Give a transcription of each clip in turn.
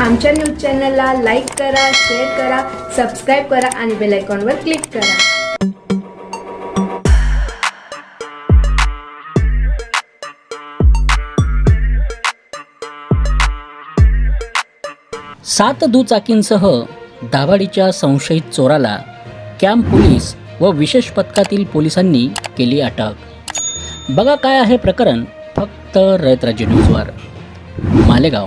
आमच्या न्यूज चॅनलला लाईक करा शेअर करा सबस्क्राईब करा आणि बेल आयकॉनवर क्लिक करा. सात दुचाकींसह दाभाडीच्या संशयित चोराला कॅम्प पोलीस व विशेष पथकातील पोलिसांनी केली अटक. बघा काय आहे प्रकरण फक्त रयतराजी न्यूजवर. मालेगाव.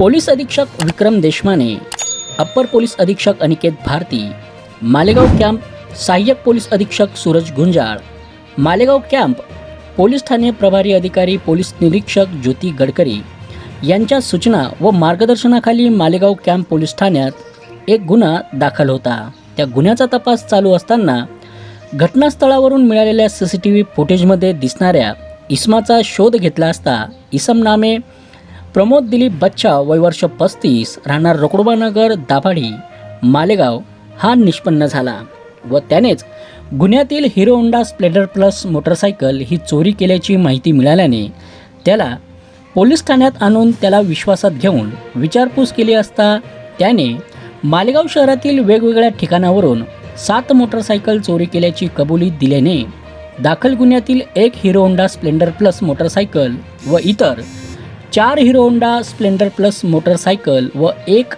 पोलीस अधीक्षक विक्रम देशमाने अप्पर पोलीस अधीक्षक अनिकेत भारती मालेगाव कॅम्प सहाय्यक पोलीस अधीक्षक सूरज गुंजाळ मालेगाव कॅम्प पोलीस ठाणे प्रभारी अधिकारी पोलीस निरीक्षक ज्योती गडकरी यांच्या सूचना व मार्गदर्शनाखाली मालेगाव कॅम्प पोलीस ठाण्यात एक गुन्हा दाखल होता. त्या गुन्ह्याचा तपास चालू असताना घटनास्थळावरून मिळालेल्या सी सी टी व्ही फुटेजमध्ये दिसणाऱ्या इसमाचा शोध घेतला असता इसम नामे प्रमोद दिलीप बच्चा वयवर्ष पस्तीस राहणार रोकडोबानगर दाभाडी मालेगाव. हा निष्पन्न झाला व त्यानेच गुन्ह्यातील Hero Honda Splendor plus motorcycle ही चोरी केल्याची माहिती मिळाल्याने त्याला पोलीस ठाण्यात आणून त्याला विश्वासात घेऊन विचारपूस केली असता त्याने मालेगाव शहरातील वेगवेगळ्या ठिकाणावरून सात मोटरसायकल चोरी केल्याची कबुली दिल्याने दाखल गुन्ह्यातील एक Hero Honda Splendor plus motorcycle व इतर चार Hero Honda Splendor plus motorcycle व एक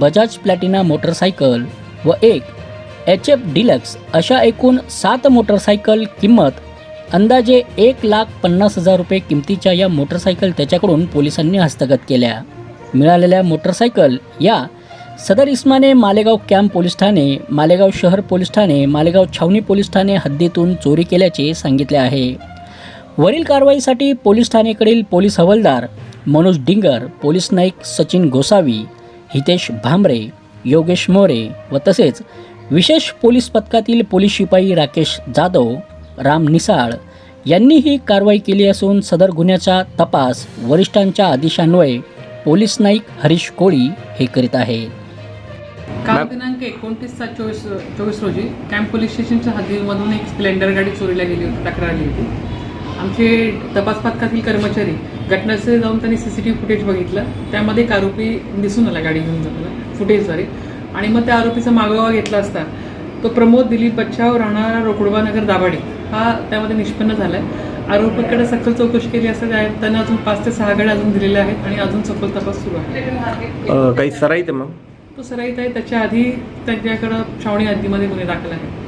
बजाज प्लॅटिना मोटरसायकल व एक एच एफ डिलक्स अशा एकूण सात मोटरसायकल किंमत अंदाजे एक लाख पन्नास हजार रुपये किमतीच्या या मोटरसायकल त्याच्याकडून पोलिसांनी हस्तगत केल्या. मिळालेल्या मोटरसायकल या सदर इस्माने मालेगाव कॅम्प पोलीस ठाणे मालेगाव शहर पोलीस ठाणे मालेगाव छावणी पोलीस ठाणे हद्दीतून चोरी केल्याचे सांगितले आहे. वरील कारवाईसाठी पोलीस ठाणेकडील पोलीस हवालदार मनोज डिंगर पोलीस नाईक सचिन गोसावी हितेश भांबरे योगेश मोरे व तसेच विशेष पोलीस पथकातील पोलीस शिपाई राकेश जाधव राम निसाळ यांनी ही कारवाई केली असून सदर गुन्ह्याचा तपास वरिष्ठांच्या आदेशान्वये पोलीस नाईक हरीश कोळी हे करीत आहेत. काल दिनांक एकोणतीस सात चोवीस चोवीस रोजी कॅम्प पोलीस स्टेशनच्या हद्दीमधून एक स्प्लेंडर गाडी चोरीला गेली होती तक्रार आली होती. आमचे तपास पथकातील कर्मचारी घटनास्थळी जाऊन त्यांनी C C T V footage बघितलं. त्यामध्ये एक आरोपी दिसून आला गाडी घेऊन जाताना. फुटेजद्वारे आणि मग त्या आरोपीचा मागोवा घेतला असता. तो प्रमोद दिलीप बच्चाव राहणारा रोकडोबानगर दाभाडी. हा त्यामध्ये निष्पन्न झाला आहे आरोपीकडे सखोल चौकशी केली असता त्या- त्यांना अजून पाच ते सहा गाड्या अजून दिलेल्या आहेत आणि अजून सखोल तपास सुरू आहे. काही सराईत आहे मग? तो सराईत आहे. त्याच्या आधी त्यांच्याकडं छावणी हद्दीमध्ये गुन्हे दाखल आहेत.